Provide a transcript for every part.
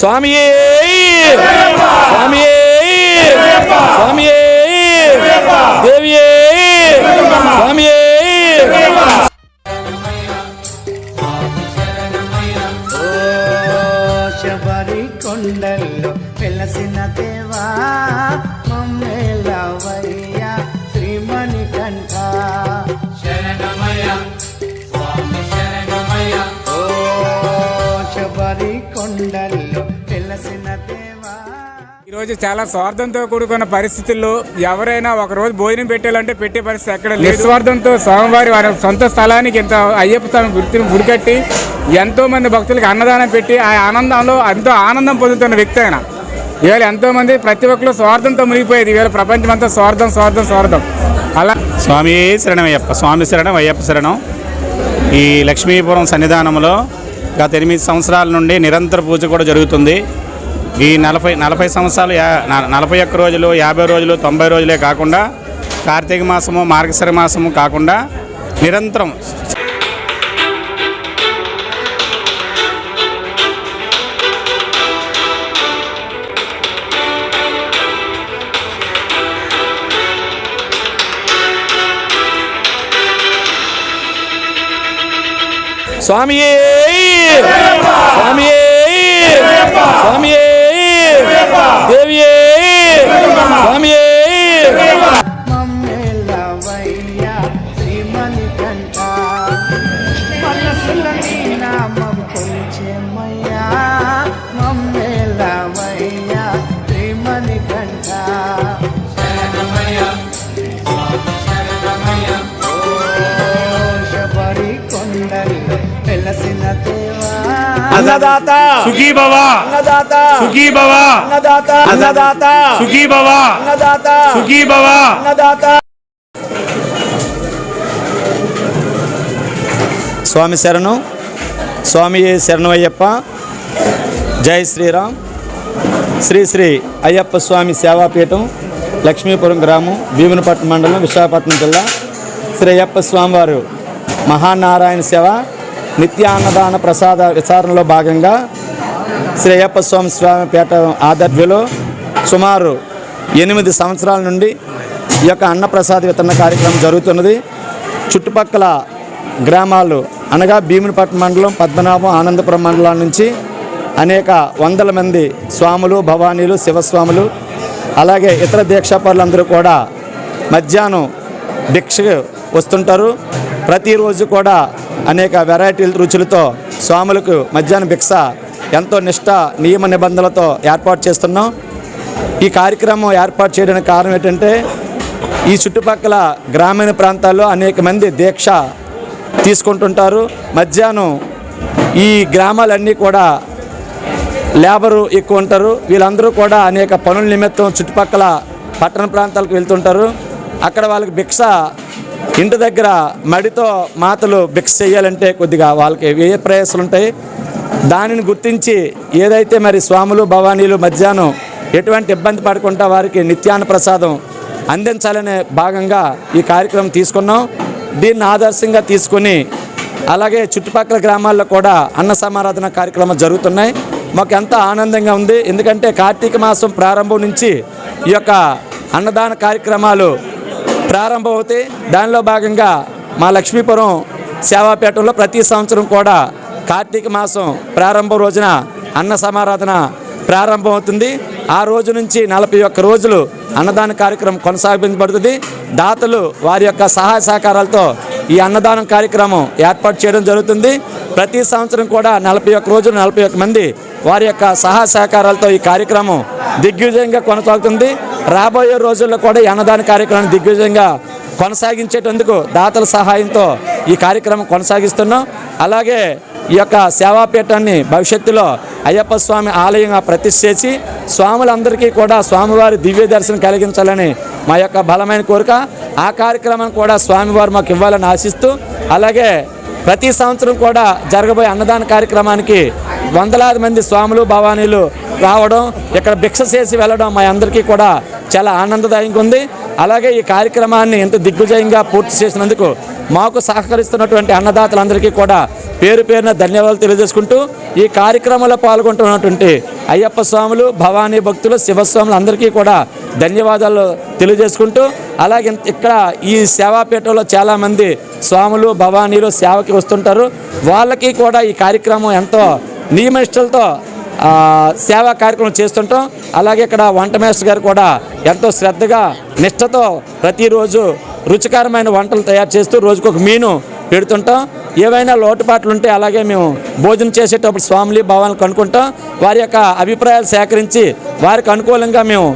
స్వామియే! స్వామియే! స్వామియే! దేవియే! స్వామియే! శబరి కొండల్లో వెలసిన దేవా ఈరోజు చాలా స్వార్థంతో కూడుకున్న పరిస్థితుల్లో ఎవరైనా ఒక రోజు భోజనం పెట్టాలంటే పెట్టే పరిస్థితి ఎక్కడ లేదు. నిస్వార్థంతో స్వామివారి వారి సొంత స్థలానికి ఇంత అయ్యప్ప స్వామి గుర్తిని గుడికట్టి ఎంతో మంది భక్తులకు అన్నదానం పెట్టి ఆ ఆనందంలో ఎంతో ఆనందం పొందుతున్న వ్యక్తి ఆయన. ఇవాళ ఎంతో మంది ప్రతి ఒక్కరు స్వార్థంతో మునిగిపోయేది. ఇవాళ ప్రపంచం అంతా స్వార్థం స్వార్థం స్వార్థం. అలా స్వామి శరణం అయ్యప్ప స్వామి శరణం అయ్యప్ప శరణం. ఈ లక్ష్మీపురం సన్నిధానంలో గత ఎనిమిది సంవత్సరాల నుండి నిరంతర పూజ కూడా జరుగుతుంది. ఈ నలభై నలభై సంవత్సరాలు నలభై ఒక్క రోజులు యాభై రోజులు తొంభై రోజులే కాకుండా కార్తీక మాసము మార్గశిర మాసము కాకుండా నిరంతరం స్వామియే! స్వామియే! స్వామియే! దేవియే అన్నదాత. సుఖీ భవ అన్నదాత. సుఖీ భవ అన్నదాత. అన్నదాత. సుఖీ భవ అన్నదాత. సుఖీ భవ అన్నదాత. స్వామి శరణం. స్వామి శరణమయ్యప్ప జై శ్రీరామ్. శ్రీ శ్రీ అయ్యప్ప స్వామి సేవాపీఠం లక్ష్మీపురం గ్రామం భీమునిపట్నం మండలం విశాఖపట్నం జిల్లా. శ్రీ అయ్యప్ప స్వామివారు మహానారాయణ సేవ. నిత్యాన్నదాన ప్రసాద విచారణలో భాగంగా శ్రీ అయ్యప్ప స్వామి స్వామి పీఠ ఆధ్వర్యంలో సుమారు ఎనిమిది సంవత్సరాల నుండి ఈ యొక్క అన్నప్రసాద వితరణ కార్యక్రమం జరుగుతున్నది. చుట్టుపక్కల గ్రామాలు అనగా భీమునిపట్నం మండలం పద్మనాభం ఆనందపురం మండలాల నుంచి అనేక వందల మంది స్వాములు భవానీలు శివస్వాములు అలాగే ఇతర దీక్షాపరులందరూ కూడా మధ్యాహ్నం భిక్ష వస్తుంటారు. ప్రతిరోజు కూడా అనేక వెరైటీల రుచులతో స్వాములకు మధ్యాహ్న భిక్ష ఎంతో నిష్ట నియమ నిబంధనలతో ఏర్పాటు చేస్తున్నాం. ఈ కార్యక్రమం ఏర్పాటు చేయడానికి కారణం ఏంటంటే ఈ చుట్టుపక్కల గ్రామీణ ప్రాంతాల్లో అనేక మంది దీక్ష తీసుకుంటుంటారు. మధ్యాహ్నం ఈ గ్రామాలన్నీ కూడా లేబరు ఎక్కువ ఉంటారు. వీళ్ళందరూ కూడా అనేక పనుల నిమిత్తం చుట్టుపక్కల పట్టణ ప్రాంతాలకు వెళ్తుంటారు. అక్కడ వాళ్ళకి భిక్ష ఇంటి దగ్గర మడితో మాతలు బిక్స్ చేయాలంటే కొద్దిగా వాళ్ళకి ఏ ప్రయాసాలు ఉంటాయి? దానిని గుర్తించి ఏదైతే మరి స్వాములు భవానీలు మధ్యాహ్నం ఎటువంటి ఇబ్బంది పడకుండా వారికి నిత్యాన్న ప్రసాదం అందించాలనే భాగంగా ఈ కార్యక్రమం తీసుకున్నాం. దీన్ని ఆదర్శంగా తీసుకొని అలాగే చుట్టుపక్కల గ్రామాల్లో కూడా అన్న సమారాధన కార్యక్రమాలు జరుగుతున్నాయి. మాకు ఎంతో ఆనందంగా ఉంది. ఎందుకంటే కార్తీక మాసం ప్రారంభం నుంచి ఈ యొక్క అన్నదాన కార్యక్రమాలు ప్రారంభమవుతాయి దానిలో భాగంగా మా లక్ష్మీపురం సేవాపేటలో ప్రతి సంవత్సరం కూడా కార్తీక మాసం ప్రారంభం రోజున అన్న సమారాధన ప్రారంభమవుతుంది. ఆ రోజు నుంచి నలభై ఒక్క రోజులు అన్నదాన కార్యక్రమం కొనసాగించబడుతుంది. దాతలు వారి యొక్క సహాయ సహకారాలతో ఈ అన్నదానం కార్యక్రమం ఏర్పాటు చేయడం జరుగుతుంది. ప్రతి సంవత్సరం కూడా నలభై ఒక్క రోజులు నలభై ఒక్క మంది వారి యొక్క సహాయ సహకారాలతో ఈ కార్యక్రమం దిగ్విజయంగా కొనసాగుతుంది. రాబోయే రోజుల్లో కూడా ఈ అన్నదాన కార్యక్రమాన్ని దిగ్విజయంగా కొనసాగించేటందుకు దాతల సహాయంతో ఈ కార్యక్రమం కొనసాగిస్తున్నాం. అలాగే ఈ యొక్క సేవాపీఠాన్ని భవిష్యత్తులో అయ్యప్ప స్వామి ఆలయంగా ప్రతిష్ఠ చేసి స్వాములందరికీ కూడా స్వామివారి దివ్య దర్శనం కలిగించాలని మా యొక్క బలమైన కోరిక. ఆ కార్యక్రమం కూడా స్వామివారు మాకు ఇవ్వాలని ఆశిస్తూ అలాగే ప్రతి సంవత్సరం కూడా జరగబోయే అన్నదాన కార్యక్రమానికి వందలాది మంది స్వాములు భవానీలు రావడం ఇక్కడ భిక్ష చేసి వెళ్ళడం మా అందరికీ కూడా చాలా ఆనందదాయంగా ఉంది. అలాగే ఈ కార్యక్రమాన్ని ఎంత దిగ్విజయంగా పూర్తి చేసినందుకు మాకు సహకరిస్తున్నటువంటి అన్నదాతలందరికీ కూడా పేరు పేరున ధన్యవాదాలు తెలియజేసుకుంటూ ఈ కార్యక్రమంలో పాల్గొంటున్నటువంటి అయ్యప్ప స్వాములు భవానీ భక్తులు శివస్వాములు అందరికీ కూడా ధన్యవాదాలు తెలియజేసుకుంటూ అలాగే ఇక్కడ ఈ సేవాపీఠంలో చాలామంది స్వాములు భవానీలు సేవకి వస్తుంటారు. వాళ్ళకి కూడా ఈ కార్యక్రమం ఎంతో నియమనిష్టలతో సేవా కార్యక్రమం చేస్తుంటాం. అలాగే ఇక్కడ వంట మేస్టర్ గారు కూడా ఎంతో శ్రద్ధగా నిష్టతో ప్రతిరోజు రుచికరమైన వంటలు తయారు చేస్తూ రోజుకొక మీను పెడుతుంటాం. ఏవైనా లోటుపాట్లు ఉంటే అలాగే మేము భోజనం చేసేటప్పుడు స్వామిలి భావాలను కనుక్కుంటాం. వారి యొక్క అభిప్రాయాలు సేకరించి వారికి అనుకూలంగా మేము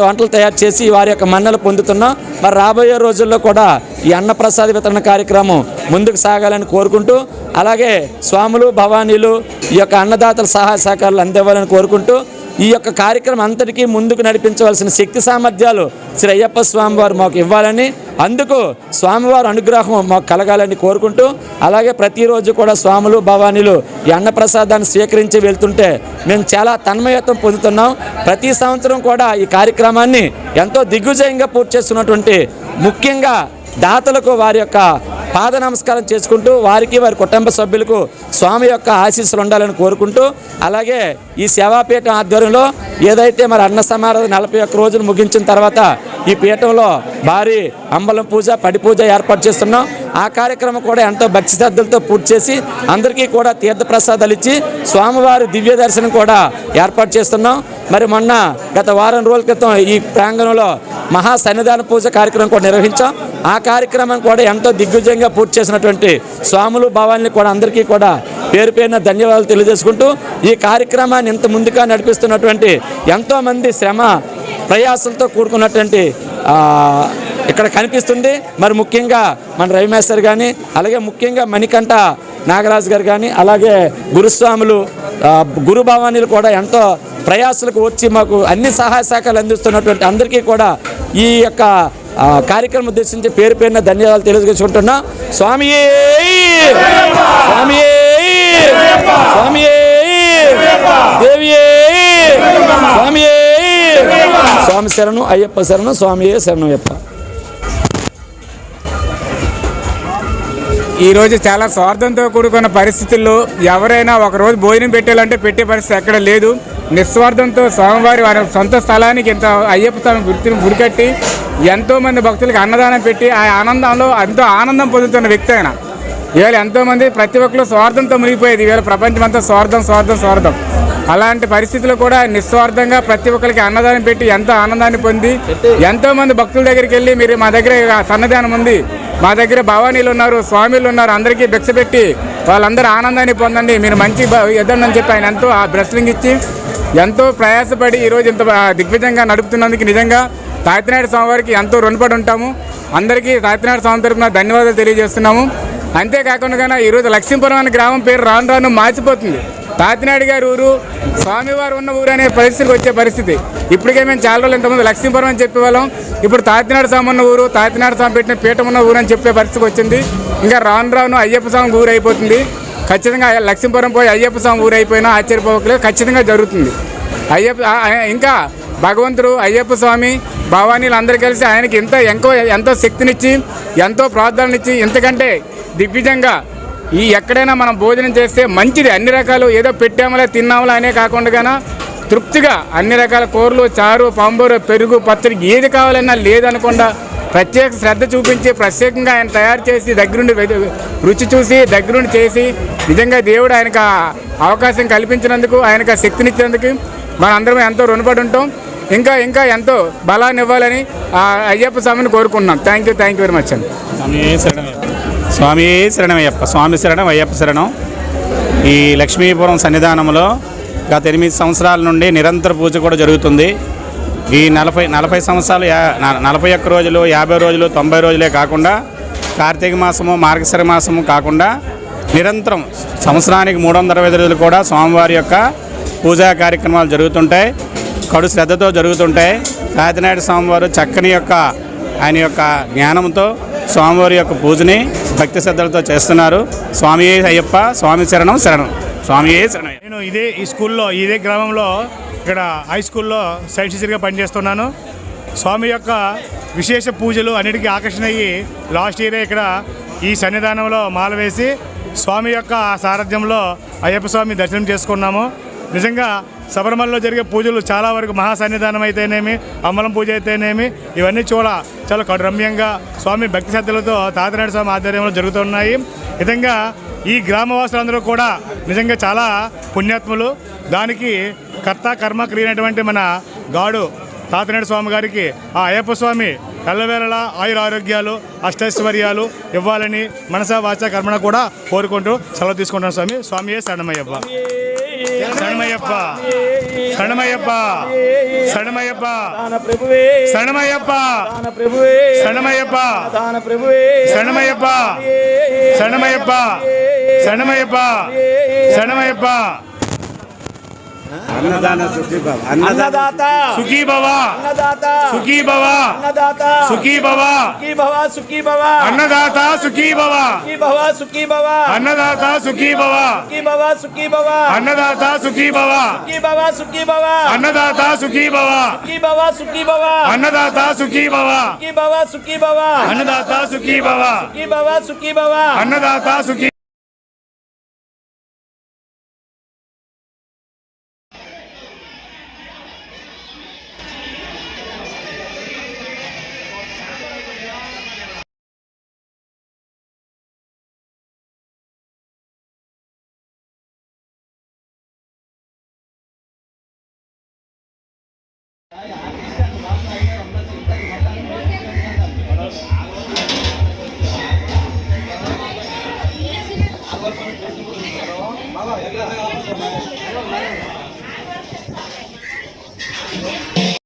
వంటలు తయారు చేసి వారి యొక్క మన్నలు పొందుతున్నాం మరి రాబోయే రోజుల్లో కూడా ఈ అన్నప్రసాద వితరణ కార్యక్రమం ముందుకు సాగాలని కోరుకుంటూ అలాగే స్వాములు భవానీలు ఈ యొక్క అన్నదాతల సహాయ సహకారాలు అందివ్వాలని కోరుకుంటూ ఈ యొక్క కార్యక్రమం అంతటికీ ముందుకు నడిపించవలసిన శక్తి సామర్థ్యాలు శ్రీ అయ్యప్ప స్వామివారు మాకు ఇవ్వాలని అందుకు స్వామివారి అనుగ్రహం మాకు కలగాలని కోరుకుంటూ అలాగే ప్రతిరోజు కూడా స్వాములు భవానీలు ఈ అన్నప్రసాదాన్ని స్వీకరించి వెళ్తుంటే మేము చాలా తన్మయత్వం పొందుతున్నాం. ప్రతి సంవత్సరం కూడా ఈ కార్యక్రమాన్ని ఎంతో దిగ్విజయంగా పూర్తి చేస్తున్నటువంటి ముఖ్యంగా దాతలకు వారి యొక్క పాద నమస్కారం చేసుకుంటూ వారికి వారి కుటుంబ సభ్యులకు స్వామి యొక్క ఆశీస్సులు ఉండాలని కోరుకుంటూ అలాగే ఈ సేవాపీఠం ఆధ్వర్యంలో ఏదైతే మరి అన్న సమారాధన నలభై ఒక్క రోజులు ముగించిన తర్వాత ఈ పీఠంలో భారీ అంబలం పూజ పడి పూజ ఏర్పాటు చేస్తున్నాం. ఆ కార్యక్రమం కూడా ఎంతో భక్తి శ్రద్ధలతో పూర్తి చేసి అందరికీ కూడా తీర్థప్రసాదాలు ఇచ్చి స్వామివారి దివ్య దర్శనం కూడా ఏర్పాటు చేస్తున్నాం. మరి మొన్న గత వారం రోజుల క్రితం ఈ ప్రాంగణంలో మహా సన్నిధాన పూజ కార్యక్రమం కూడా నిర్వహించాం. ఆ కార్యక్రమం కూడా ఎంతో దిగ్విజయంగా పూర్తి చేసినటువంటి స్వాములు భావాల్ని కూడా అందరికీ కూడా పేరు పేరున ధన్యవాదాలు తెలియజేసుకుంటూ ఈ కార్యక్రమాన్ని ఇంత ముందుగా నడిపిస్తున్నటువంటి ఎంతోమంది శ్రమ ప్రయాసంతో కూడుకున్నటువంటి ఇక్కడ కనిపిస్తుంది. మరి ముఖ్యంగా మన రవిమేశ్వర్ కానీ అలాగే ముఖ్యంగా మణికంఠ నాగరాజు గారు కానీ అలాగే గురుస్వాములు గురుభవానీలు గురు కూడా ఎంతో ప్రయాసులకు వచ్చి మాకు అన్ని సహాయ శాఖలు అందిస్తున్నటువంటి అందరికీ కూడా ఈ యొక్క కార్యక్రమం ఉద్దేశించి పేరు పేరున ధన్యవాదాలు తెలియజేసుకుంటున్నా. స్వామి స్వామి స్వామి దేవియే స్వామి శరణు అయ్యప్ప శరణు స్వామి శరణు అయ్యప్ప. ఈరోజు చాలా స్వార్థంతో కూడుకున్న పరిస్థితుల్లో ఎవరైనా ఒక రోజు భోజనం పెట్టాలంటే పెట్టే పరిస్థితి ఎక్కడ లేదు. నిస్వార్థంతో స్వామివారి వారి సొంత స్థలానికి ఇంత అయ్యప్ప స్వామి గుర్తిని గుడికట్టి ఎంతోమంది భక్తులకు అన్నదానం పెట్టి ఆ ఆనందంలో ఎంతో ఆనందం పొందుతున్న వ్యక్తి ఆయన. ఇవాళ ఎంతోమంది ప్రతి ఒక్కరు స్వార్థంతో మునిగిపోయేది. ఇవాళ ప్రపంచం అంతా స్వార్థం స్వార్థం స్వార్థం. అలాంటి పరిస్థితుల్లో కూడా నిస్వార్థంగా ప్రతి ఒక్కరికి అన్నదానం పెట్టి ఎంతో ఆనందాన్ని పొంది ఎంతో మంది భక్తుల దగ్గరికి వెళ్ళి మీరు మా దగ్గర సన్నదానం ఉంది. మా దగ్గర భవానీలు ఉన్నారు స్వామిలు ఉన్నారు అందరికీ భిక్ష పెట్టి వాళ్ళందరూ ఆనందాన్ని పొందండి. మీరు మంచి ఎద్దండి అని చెప్పి ఆయన ఎంతో ఆ బ్రెస్లింగ్ ఇచ్చి ఎంతో ప్రయాసపడి ఈరోజు ఇంత ఆ, దిగ్విజయంగా నడుపుతున్నందుకు నిజంగా తాతినాయుడు స్వామివారికి ఎంతో రుణపడి ఉంటాము. అందరికీ తాతినాయుడు స్వామి తరపున ధన్యవాదాలు తెలియజేస్తున్నాము. అంతేకాకుండా ఈరోజు లక్ష్మీపురం అనే గ్రామం పేరు రాను రాను మార్చిపోతుంది తాతినాయుడు గారి ఊరు స్వామివారు ఉన్న ఊరు అనే పరిస్థితికి వచ్చే పరిస్థితి. ఇప్పటికే మేము చాలా రోజులు ఇంతకుముందు లక్ష్మీపురం అని చెప్పేవాళ్ళం ఇప్పుడు తాతినాడు స్వామి ఉన్న ఊరు తాతినాడు స్వామి పెట్టిన పీఠం ఉన్న ఊరు అని చెప్పే పరిస్థితికి వచ్చింది. ఇంకా రాను రాను అయ్యప్ప స్వామి ఊరు అయిపోతుంది. ఖచ్చితంగా లక్ష్మీపురం పోయి అయ్యప్ప స్వామి ఊరు అయిపోయినా ఆశ్చర్యపోవట్లేదు. ఖచ్చితంగా జరుగుతుంది. అయ్యప్ప ఇంకా భగవంతుడు అయ్యప్ప స్వామి భవానీలు అందరూ కలిసి ఆయనకి ఎంతో ఎంతో ఎంతో శక్తినిచ్చి ఎంతో ప్రార్థననిచ్చి ఇంతకంటే దిగ్విజంగా ఈ ఎక్కడైనా మనం భోజనం చేస్తే మంచిది. అన్ని రకాలు ఏదో పెట్టామలే తిన్నామలే అనే కాకుండా తృప్తిగా అన్ని రకాల కూరలు చారు పాంబూరు పెరుగు పచ్చడి ఏది కావాలన్నా లేదనకుండా ప్రత్యేక శ్రద్ధ చూపించి ప్రత్యేకంగా ఆయన తయారు చేసి దగ్గరుండి రుచి చూసి దగ్గరుండి చేసి నిజంగా దేవుడు ఆయనకు అవకాశం కల్పించినందుకు ఆయనకు శక్తినిచ్చినందుకు మనందరం ఎంతో రుణపడి ఉంటాం. ఇంకా ఇంకా ఎంతో బలాన్ని ఇవ్వాలని అయ్యప్ప స్వామిని కోరుకుంటున్నాం. Thank you thank you very much అండి. స్వామి శరణమయ్యప్ప స్వామి స్వామి శరణం. అయ్యప్ప శరణం ఈ లక్ష్మీపురం సన్నిధానంలో గత ఎనిమిది సంవత్సరాల నుండి నిరంతర పూజ కూడా జరుగుతుంది. ఈ నలభై నలభై సంవత్సరాలు నలభై ఒక్క రోజులు యాభై రోజులు తొంభై రోజులే కాకుండా కార్తీక మాసము మార్గశిర మాసము కాకుండా నిరంతరం సంవత్సరానికి మూడు వందల అరవై రోజులు కూడా స్వామివారి యొక్క పూజా కార్యక్రమాలు జరుగుతుంటాయి. కడు శ్రద్ధతో జరుగుతుంటాయి. కాకినాడ స్వామివారు చక్కని యొక్క ఆయన యొక్క జ్ఞానంతో స్వామివారి యొక్క పూజని భక్తి శ్రద్ధలతో చేస్తున్నారు. స్వామి అయ్యప్ప స్వామి శరణం శరణం. స్వామి శరణం. నేను ఇదే ఈ స్కూల్లో ఇదే గ్రామంలో ఇక్కడ హై స్కూల్లో సైన్స్ టీచర్గా పనిచేస్తున్నాను. స్వామి యొక్క విశేష పూజలు అన్నిటికీ ఆకర్షణ అయ్యి లాస్ట్ ఇయరే ఇక్కడ ఈ సన్నిధానంలో మాల వేసి స్వామి యొక్క సారథ్యంలో అయ్యప్ప స్వామి దర్శనం చేసుకున్నాము. నిజంగా శబరిమలలో జరిగే పూజలు చాలా వరకు మహా సన్నిధానం అయితేనేమి అమ్మలం పూజ అయితేనేమి ఇవన్నీ చూడ చాలా రమ్యంగా స్వామి భక్తి శ్రద్ధలతో తాతనాడు స్వామి ఆధ్వర్యంలో జరుగుతున్నాయి. విధంగా ఈ గ్రామవాసులందరూ కూడా నిజంగా చాలా పుణ్యాత్ములు. దానికి కర్త కర్మ క్రియనటువంటి మన గాడు తాతనాడు స్వామి గారికి ఆ అయ్యప్ప స్వామి ఎల్లవేళలా ఆయుర ఆరోగ్యాలు అష్టైశ్వర్యాలు ఇవ్వాలని మనసా వాచ కర్మణ కూడా కోరుకుంటూ సెలవు తీసుకుంటాను స్వామి. స్వామియే శరణమయ్యప్ప. శరణమయ్యప్ప శరణమయ్యప్ప శరణమయ్యప్ప దాన ప్రభువే శరణమయ్యప్ప దాన ప్రభువే శరణమయ్యప్ప దాన ప్రభువే శరణమయ్యప్ప శరణమయ్యప్ప శరణమయ్యప్ప శరణమయ్యప్ప అన్నదాత సుఖీ భవ అన్నదాత సుఖీ భవ అన్నదాత సుఖీ భవ సుఖీ భవ సుఖీ భవ అన్నదాత సుఖీ భవ సుఖీ భవ సుఖీ భవ అన్నదాత సుఖీ భవ సుఖీ భవ సుఖీ భవ అన్నదాత సుఖీ భవ సుఖీ భవ సుఖీ భవ అన్నదాత సుఖీ భవ సుఖీ భవ సుఖీ భవ అన్నదాత సుఖీ భవ సుఖీ భవ సుఖీ భవ అన్నదాత సుఖీ భవ సుఖీ భవ సుఖీ